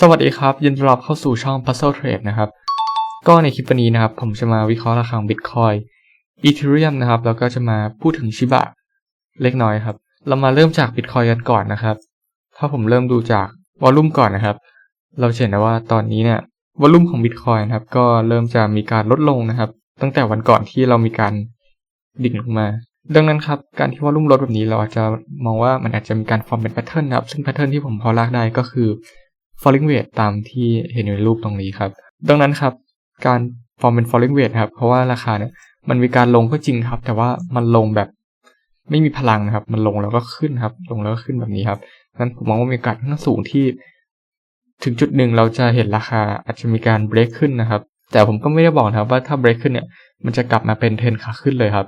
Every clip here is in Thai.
สวัสดีครับ ยินดีต้อนรับเข้าสู่ช่อง Puzzle Trade นะครับ ก็ในคลิปนี้นะครับ ผมจะมาวิเคราะห์ราคาของ Bitcoin Ethereum นะครับ แล้วก็จะมาพูดถึงชิบะเล็กน้อยครับ เรามาเริ่มจาก Bitcoin กันก่อนนะครับ ถ้าผมเริ่มดูจากวอลลุ่มก่อนนะครับ เราเห็นได้ว่าตอนนี้เนี่ยวอลลุ่มของ Bitcoin นะครับ ก็เริ่มจะมีการลดลงนะครับ ตั้งแต่วันก่อนที่เรามีการดิ่งลงมา ดังนั้นครับ การที่วอลลุ่มลดแบบนี้เราอาจจะมองว่ามันอาจจะมีการฟอร์มเป็นแพทเทิร์นนะครับ ซึ่งแพทเทิร์นที่ผมพอลากได้ก็คือ falling wedge ตามที่เห็นอยู่ในรูปตรงนี้ครับ ดังนั้นครับ การฟอร์มเป็น falling wedge ครับ เพราะว่าราคาเนี่ยมันมีการลงก็จริงครับ แต่ว่ามันลงแบบไม่มีพลังนะครับ มันลงแล้วก็ขึ้นครับ ลงแล้วก็ขึ้นแบบนี้ครับนั้นผมมองว่ามีโอกาสค่อนข้งสูงที่ ถึงจุดหนึ่งเราจะเห็นราคาอาจจะมีการ break ขึ้นนะครับ แต่ผมก็ไม่ได้บอกนะครับว่าถ้า break ขึ้นเนี่ย มันจะกลับมาเป็นเทรนขาขึ้นเลยครับ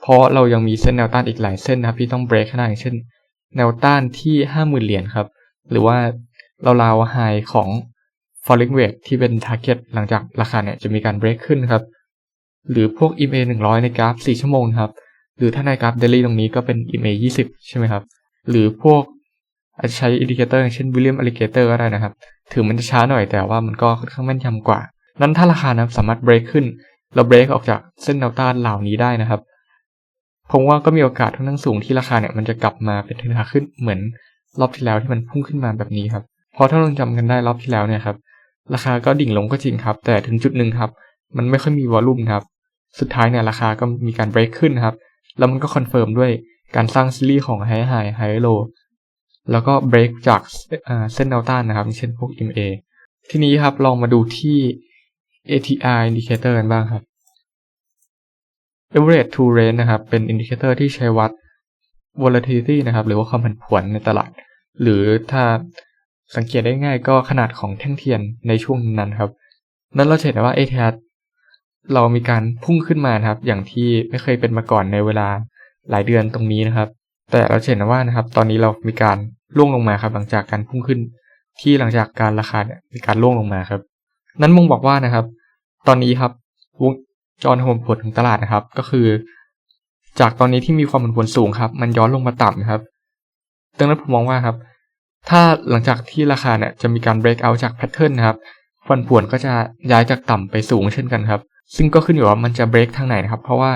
เพราะเรายังมีเส้นแนวต้านอีกหลายเส้นนะครับที่ต้อง break ให้ได้อย่างเช่น แนวต้านที่ห้าหมื่นเหรียญครับ หรือว่า ราราวไฮของ falling wedge ที่เป็น target หลังจากราคาเนี่ยจะมีการ break ขึ้นครับ หรือพวก EMA 100 ในกราฟ 4 ชั่วโมงครับ หรือถ้าในกราฟ daily ตรงนี้ก็เป็น EMA 20 ใช่ไหมครับ หรือพวกอาจจะใช้อินดิเคเตอร์อย่างเช่น William Alligator ก็ได้นะครับ ถึงมันจะช้าหน่อยแต่ว่ามันก็ค่อนข้างแม่นยำกว่า นั้นถ้าราคานะสามารถ break ขึ้น เรา break ออกจากเส้นแนวต้านเหล่านี้ได้นะครับผมว่าก็มีโอกาสค่อนข้งสูงที่ราคาเนี่ยมันจะกลับมาเป็นทรนขาขึ้นเหมือนรอบที่แล้วที่มันพุ่งขึ้นมาแบบนี้ครับ เพราะถ้าเราจำกันได้รอบที่แล้วเนี่ยครับราคาก็ดิ่งลงก็จริงครับ แต่ถึงจุดหนึ่งครับ มันไม่ค่อยมีวอลลุ่มครับ สุดท้ายเนี่ยราคาก็มีการ break ขึ้นครับ แล้วมันก็คอนเฟิร์มด้วยการสร้างซีรีส์ของ high high high low แล้วก็ break จากเส้นแนวต้านนะครับ เช่นพวก MA ทีนี้ครับลองมาดูที่ ATR indicator กันบ้างครับ average to range นะครับ เป็นอินดิเคเตอร์ที่ใช้วัด volatility นะครับ หรือว่าความผันผวนในตลาด หรือถ้า สังเกตได้ง่ายก็ขนาดของแท่งเทียนในช่วงนั้นครับ นั้นเราเห็นว่า ATR เรามีการพุ่งขึ้นมานะครับ อย่างที่ไม่เคยเป็นมาก่อนในเวลาหลายเดือนตรงนี้นะครับ แต่เราเห็นว่านะครับ ตอนนี้เรามีการล่วงลงมาครับ หลังจากการพุ่งขึ้น ที่หลังจากการราคาเนี่ยมีการล่วงลงมาครับ นั้นมงบอกว่านะครับ ตอนนี้ครับวงจรความผันผวนของตลาดนะครับ ก็คือ จากตอนนี้ที่มีความผันผวนสูงครับ มันย้อนลงมาต่ำครับดังนั้นผมมองว่าครับ ถ้าหลังจากที่ราคาเนี่ยจะมีการ break out จากแพทเทิร์นะครับความผันผวนก็จะย้ายจากต่ำไปสูงเช่นกันครับ ซึ่งก็ขึ้นอยู่ว่ามันจะ break ทางไหนนะครับ เพราะว่า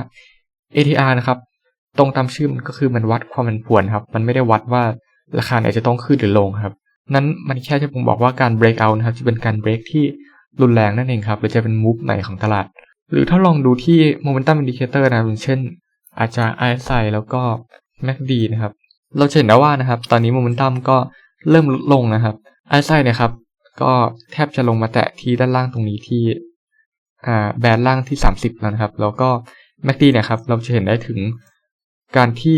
ATR นะครับ ตรงตามชื่อมันก็คือมันวัดความผันผวนครับ มันไม่ได้วัดว่าราคาไหนจะต้องขึ้นหรือลงครับ นั้นมันแค่จะผมบอกว่าการ break out นะครับ จะเป็นการ break ที่รุนแรงนั่นเองครับ หรือจะเป็น move ไหนของตลาด หรือถ้าลองดูที่ momentum indicator นะครับเช่น อาจจะ RSI แล้วก็ MACD นะครับ เราจะเห็นได้ว่านะครับ ตอนนี้ momentum ก็ เริ่มลดลงนะครับ RSI เนี่ยครับ ก็แทบจะลงมาแตะที่ด้านล่างตรงนี้ที่แบนล่างที่ 30 แล้วนะครับ แล้วก็ MACD เนี่ยครับ เราจะเห็นได้ถึงการที่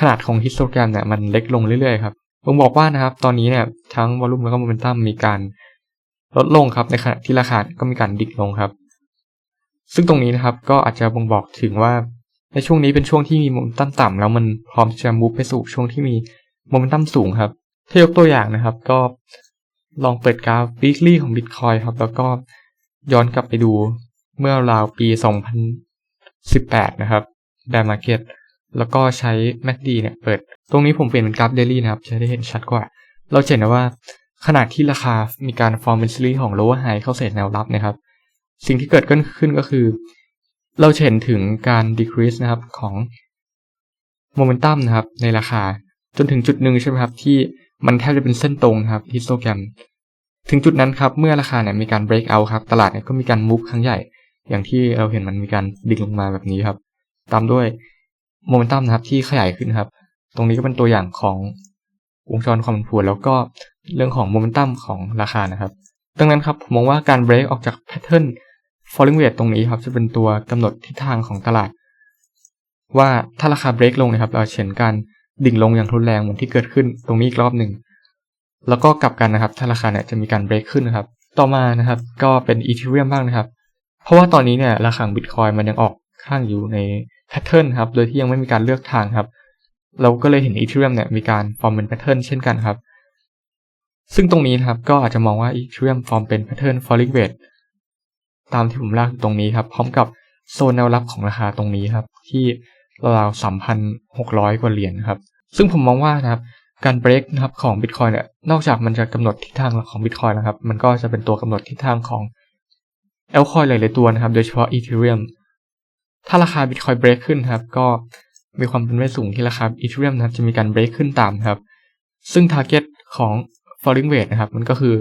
ขนาดของฮิสโตแกรมเนี่ยมันเล็กลงเรื่อยๆครับผมบอกว่านะครับ ตอนนี้เนี่ยทั้งวอลุ่มแล้วก็โมเมนตัมมีการลดลงครับ ในขณะที่ราคาก็มีการดิ่งลงครับ ซึ่งตรงนี้นะครับก็อาจจะบ่งบอกถึงว่าในช่วงนี้เป็นช่วงที่มีโมเมนตัมต่ำแล้วมันพร้อมจะมูฟไปสู่ช่วงที่มีโมเมนตัมสูงครับ ถ้ายกตัวอย่างนะครับ ก็ลองเปิดกราฟ weekly ของ Bitcoin ครับ แล้วก็ย้อนกลับไปดูเมื่อราวปี 2018 นะครับ bear market แล้วก็ใช้ MACD เนี่ยเปิด ตรงนี้ผมเปลี่ยนเป็นกราฟ daily นะครับ จะได้เห็นชัดกว่า เราเห็นนะว่าขนาดที่ราคามีการ form เป็นซีรีส์ของ lower high เข้าเสร็จแนวรับนะครับ สิ่งที่เกิดขึ้นก็คือ เราเห็นถึงการ decrease นะครับของ momentum นะครับในราคาจนถึงจุดหนึ่งใช่ไหมครับที่ มันแทบจะเป็นเส้นตรงครับ histogram ถึงจุดนั้นครับ เมื่อราคาเนี่ยมีการ break out ครับ ตลาดเนี่ยก็มีการ move ครั้งใหญ่ อย่างที่เราเห็นมันมีการดิ่งลงมาแบบนี้ครับ ตามด้วย momentum นะครับที่ขยายขึ้นครับ ตรงนี้ก็เป็นตัวอย่างของวงจรความผันผวนแล้วก็เรื่องของ momentum ของราคานะครับ ดังนั้นครับผมมองว่าการ break ออกจาก pattern falling wedge ตรงนี้ครับ จะเป็นตัวกำหนดทิศทางของตลาด ว่าถ้าราคา break ลงนะครับ เราเห็นการ ดิ่งลงอย่างรุนแรงเหมือนที่เกิดขึ้นตรงนี้อีกรอบหนึ่ง แล้วก็กลับกันนะครับถ้าราคาเนี่ยจะมีการ break ขึ้นนะครับ ต่อมานะครับก็เป็น Ethereum บ้างนะครับ เพราะว่าตอนนี้เนี่ยราคา Bitcoin มันยังออกข้างอยู่ใน pattern ครับ โดยที่ยังไม่มีการเลือกทางครับ เราก็เลยเห็น Ethereum เนี่ยมีการ form เป็น pattern เช่นกันครับ ซึ่งตรงนี้นะครับก็อาจจะมองว่า Ethereum form เป็น pattern falling wedge ตามที่ผมลากตรงนี้ครับ พร้อมกับโซนแนวรับของราคาตรงนี้ครับ ที่ ราวๆสามพันหกร้อยกว่าเหรียญครับ ซึ่งผมมองว่านะครับการเบรกนะครับของ Bitcoin เนี่ยนอกจากมันจะกำหนดทิศทางของ Bitcoin นะครับ มันก็จะเป็นตัวกำหนดทิศทางของ altcoin หลายๆตัวนะครับ โดยเฉพาะ Ethereum ถ้าราคา Bitcoin เบรกขึ้นครับ ก็มีความเป็นไปสูงที่ราคา Ethereum นะครับจะมีการเบรกขึ้นตามครับ ซึ่ง target ของ falling weight นะครับ มันก็คือ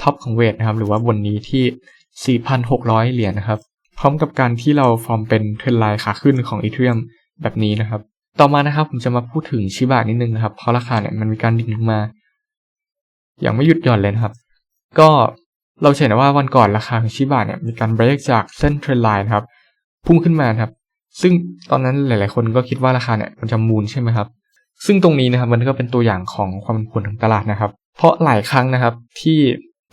ท็อปของเวทนะครับ หรือว่าบนนี้ที่ 4,600 เหรียญนะครับ พร้อมกับการที่เราฟอร์มเป็นเทรนไลน์ขาขึ้นของ Ethereum แบบนี้นะครับ ต่อมานะครับผมจะมาพูดถึงชิบะนิดนึงนะครับ เพราะราคาเนี่ยมันมีการดิ่งลงมา อย่างไม่หยุดหย่อนเลยนะครับ ก็เราเห็นว่าวันก่อนราคาของชิบะเนี่ยมีการเบรกจากเส้นเทรนไลน์ครับ พุ่งขึ้นมาครับ ซึ่งตอนนั้นหลาย ๆ คนก็คิดว่าราคาเนี่ยมันจะมูลใช่ไหมครับ ซึ่งตรงนี้นะครับมันก็เป็นตัวอย่างของความผันผวนของตลาดนะครับ เพราะหลายครั้งนะครับที่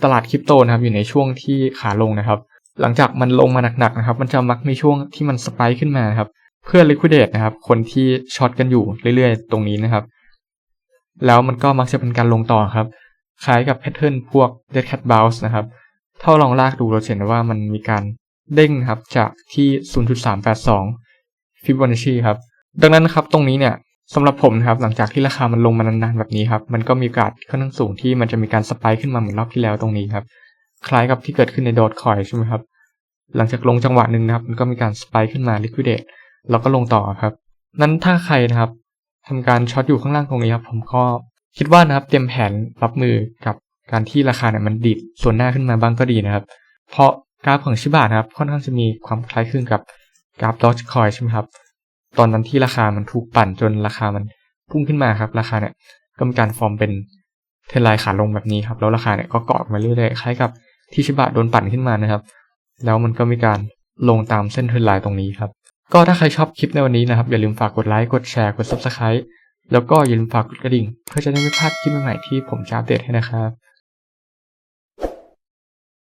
ตลาดคริปโตนะครับอยู่ในช่วงที่ขาลงนะครับ หลังจากมันลงมาหนัก ๆ นะครับ มันจะมักมีช่วงที่มันสไปค์ขึ้นมาครับ เพื่อ liquidate นะครับ คนที่ช็อตกันอยู่เรื่อยๆ ตรงนี้นะครับ แล้วมันก็มักจะเป็นการลงต่อครับ คล้ายกับแพทเทิร์นพวก dead cat bounce นะครับ ถ้าลองลากดูเราเห็นว่ามันมีการเด้งครับจากที่ 0.382 Fibonacci ครับ ดังนั้นครับตรงนี้เนี่ยสำหรับผมนะครับหลังจากที่ราคามันลงมานานๆแบบนี้ครับมันก็มีโอกาสค่อนข้างสูงที่มันจะมีการสไปค์ขึ้นมาเหมือนรอบที่แล้วตรงนี้ครับ คล้ายกับที่เกิดขึ้นในดอทคอยใช่ไหมครับหลังจากลงจังหวะหนึ่งนะครับ มันก็มีการสไปค์ขึ้นมา liquidate แล้วก็ลงต่อครับ นั้นถ้าใครนะครับทำการช็อตอยู่ข้างล่างตรงนี้ครับ ผมก็คิดว่านะครับเตรียมแผนรับมือกับการที่ราคาเนี่ยมันดิดส่วนหน้าขึ้นมาบ้างก็ดีนะครับ เพราะกราฟของชิบะนะครับ ค่อนข้างจะมีความคล้ายคลึงกับกราฟดอ g คอยใช่ไหมครับ ตอนนั้นที่ราคามันถูกปั่นจนราคามันพุ่งขึ้นมาครับ ราคาเนี่ยก็มีการฟอร์มเป็นเทรนไลน์ขาลงแบบนี้ครับ แล้วราคาเนี่ยก็เกาะมาเรื่อยๆคล้ายกับที่ชิบะโดนปั่นขึ้นมานะครับ แล้วมันก็มีการลงตามเส้นเทรนไลน์ตรงนี้ครับ ก็ถ้าใครชอบคลิปในวันนี้นะครับ อย่าลืมฝากกดไลค์ กดแชร์ กด Subscribe แล้วก็อย่าลืมฝากกดกระดิ่ง เพื่อจะได้ไม่พลาดคลิปใหม่ๆที่ผมจะอัปเดตให้นะครับ